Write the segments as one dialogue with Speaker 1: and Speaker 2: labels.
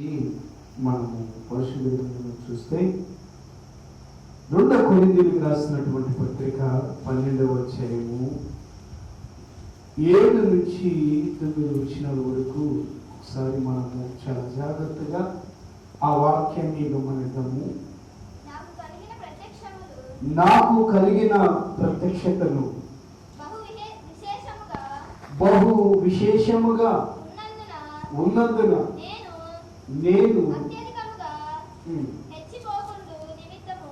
Speaker 1: ఈ మనము గ్రంథంలో చూస్తే రెండో కొరింథీయులకు రాసినటువంటి పత్రిక పన్నెండవ అధ్యాయము ఏడు నుంచి తొమ్మిది వచ్చినాల వరకు ఒకసారి మనము చాలా జాగ్రత్తగా ఆ వాక్యాన్ని గమనిద్దాము
Speaker 2: నాకు కలిగిన
Speaker 1: ప్రత్యక్షతను
Speaker 2: బహు విశే- విశేషముగా ఉన్నందున నేను
Speaker 1: నేను
Speaker 2: అత్యధికముగా
Speaker 1: ఉమ్,
Speaker 2: హెచ్చిపోకుండు నిమిత్తము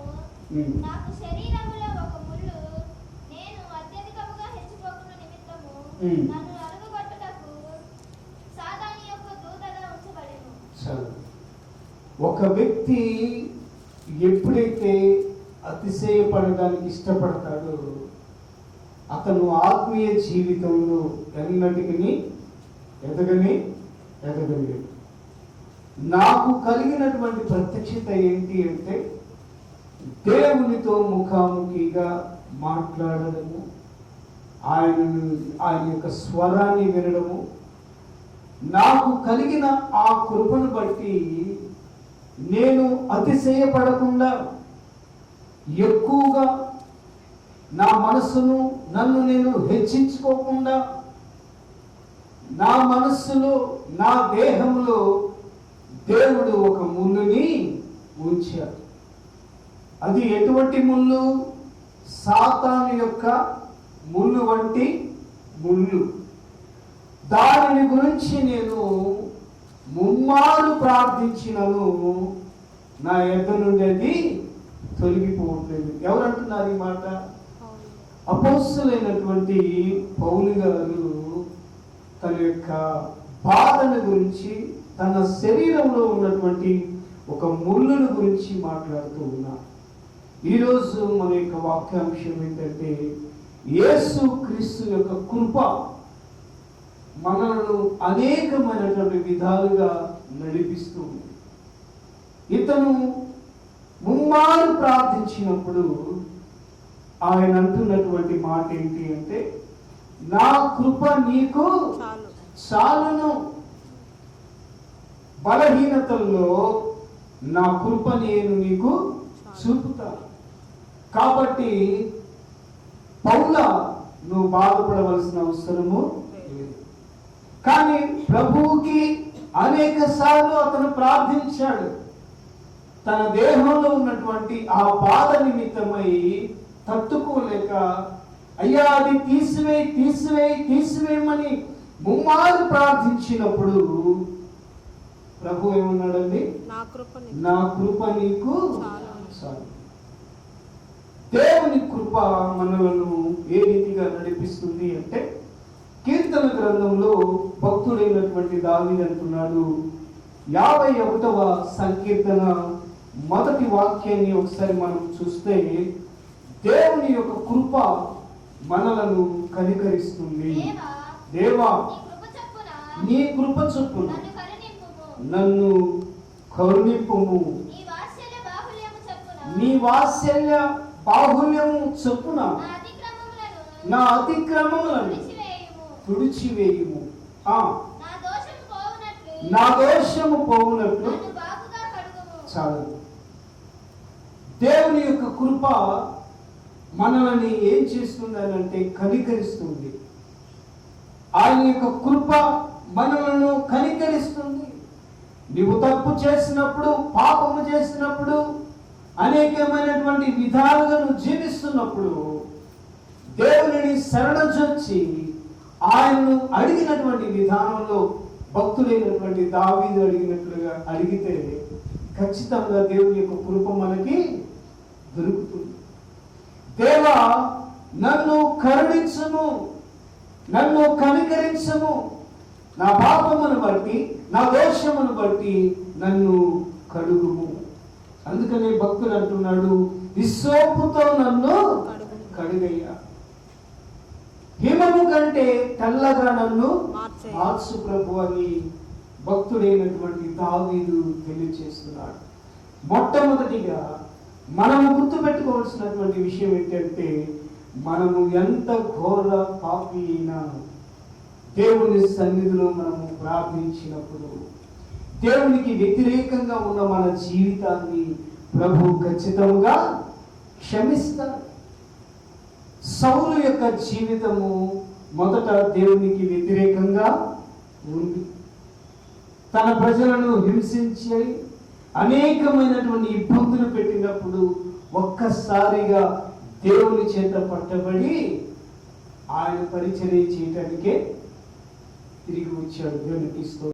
Speaker 1: ఉమ్,
Speaker 2: నాకు శరీరములో ఒక ముళ్ళు. నేను అత్యధికముగా హెచ్చిపోకుండు నిమిత్తము
Speaker 1: ఉమ్.
Speaker 2: నన్ను అలుగుగొట్టుటకు సాతాని యొక్క దూతగా ఉంచబడెను.
Speaker 1: చాలు ఒక వ్యక్తి ఎప్పుడైతే అతిశయపడడానికి ఇష్టపడతాడో అతను ఆత్మీయ జీవితంలో ఎన్నటికి ఎదగని ఎదగలేడు నాకు కలిగినటువంటి ప్రత్యక్షత ఏంటి అంటే దేవునితో ముఖాముఖిగా మాట్లాడడము ఆయనను ఆయన యొక్క స్వరాన్ని వినడము నాకు కలిగిన ఆ కృపను బట్టి నేను అతిశయపడకుండా ఎక్కువగా నా మనస్సును నన్ను నేను హెచ్చించుకోకుండా నా మనస్సులో నా దేహంలో దేవుడు ఒక ముళ్ళుని ఉంచాడు. అది ఎటువంటి ముళ్ళు? సాతాను యొక్క ముళ్ళు వంటి ముళ్ళు. దానిని గురించి నేను ముమ్మారు ప్రార్థించినను నా ఎద్ద నుండి అది తొలగిపోవట్లేదు. ఎవరంటున్నారు ఈ మాట? అపోస్తులైనటువంటి పౌలు గారు తన యొక్క బాధను గురించి తన శరీరంలో ఉన్నటువంటి ఒక ముళ్ళును గురించి మాట్లాడుతూ ఉన్నారు ఈరోజు మన యొక్క వాక్యాంశం ఏంటంటే యేసు క్రీస్తు యొక్క కృప మనలను అనేకమైనటువంటి విధాలుగా నడిపిస్తూ ఉంది. ఇతను ముమ్మారు ప్రార్థించినప్పుడు ఆయన అంటున్నటువంటి మాట ఏంటి అంటే నా కృప నీకు
Speaker 3: చాలు.
Speaker 1: చాలును. బలహీనతల్లో నా కృప నేను నీకు చూపుతాను. కాబట్టి పౌల నువ్వు బాధపడవలసిన అవసరము లేదు. కానీ ప్రభువుకి అనేక సార్లు అతను ప్రార్థించాడు. తన దేహంలో ఉన్నటువంటి ఆ బాధ నిమిత్తమై తట్టుకోలేక అయ్యా అది తీసివేయి తీసివేయి తీసివేయమని ముమ్మారు ప్రార్థించినప్పుడు ప్రభు ఏమన్నాడండి?
Speaker 3: నా
Speaker 1: కృప నీకు.
Speaker 3: చాలు.
Speaker 1: దేవుని కృప మనలను ఏ రీతిగా నడిపిస్తుంది అంటే కీర్తన గ్రంథంలో భక్తుడైనటువంటి దావీదు అంటున్నాడు యాభై ఒకటవ సంకీర్తన మొదటి వాక్యాన్ని ఒకసారి మనం చూస్తే దేవుని యొక్క కృప మనలను కనికరిస్తుంది.
Speaker 2: దేవా
Speaker 1: దేవా
Speaker 2: నీ కృప
Speaker 1: నీ కృప
Speaker 2: చొప్పున
Speaker 1: చొప్పున
Speaker 2: నన్ను కరుణింపుము. నీ వాత్సల్య బాహుల్యము చొప్పున?
Speaker 1: నీ
Speaker 2: అతిక్రమములను
Speaker 1: తుడిచివేయుము.
Speaker 2: నా దోషము పోవునట్లు
Speaker 1: చాలు. దేవుని యొక్క కృప మనల్ని ఏం చేస్తుంది అని అంటే కనికరిస్తుంది. ఆయన యొక్క కృప మనలను నీవు తప్పు చేసినప్పుడు పాపము చేసినప్పుడు అనేకమైనటువంటి విధాలుగా నువ్వు జీవిస్తున్నప్పుడు దేవుని శరణజొచ్చి ఆయన్ను అడిగినటువంటి విధానంలో భక్తులైనటువంటి దావీదు అడిగినట్లుగా అడిగితే ఖచ్చితంగా దేవుని యొక్క కృప మనకి దొరుకుతుంది. దేవా నన్ను కరుణించము నన్ను కనికరించము నా పాపమును బట్టి నా దోషమును బట్టి నన్ను కడుగుము. అందుకనే భక్తులు అంటున్నాడు విశ్వపుతో నన్ను కడుగయ్యా. హిమము కంటే తెల్లగా నన్ను. మార్చు ప్రభు అని భక్తుడైనటువంటి దావీదు తెలియచేస్తున్నాడు. మొట్టమొదటిగా మనము గుర్తుపెట్టుకోవాల్సినటువంటి విషయం ఏంటంటే మనము ఎంత ఘోర పాపి అయినా దేవుని సన్నిధిలో మనము ప్రార్థించినప్పుడు దేవునికి వ్యతిరేకంగా ఉన్న మన జీవితాన్ని ప్రభు ఖచ్చితంగా క్షమిస్తాడు. సౌలు యొక్క జీవితము మొదట దేవునికి వ్యతిరేకంగా ఉంది. తన ప్రజలను హింసించి అనేకమైనటువంటి ఇబ్బందులు పెట్టినప్పుడు ఒక్కసారిగా దేవుని చేత పట్టబడి ఆయన పరిచర్య చేయటానికే తిరిగి వచ్చాడు దేవునికి స్తోత్రం.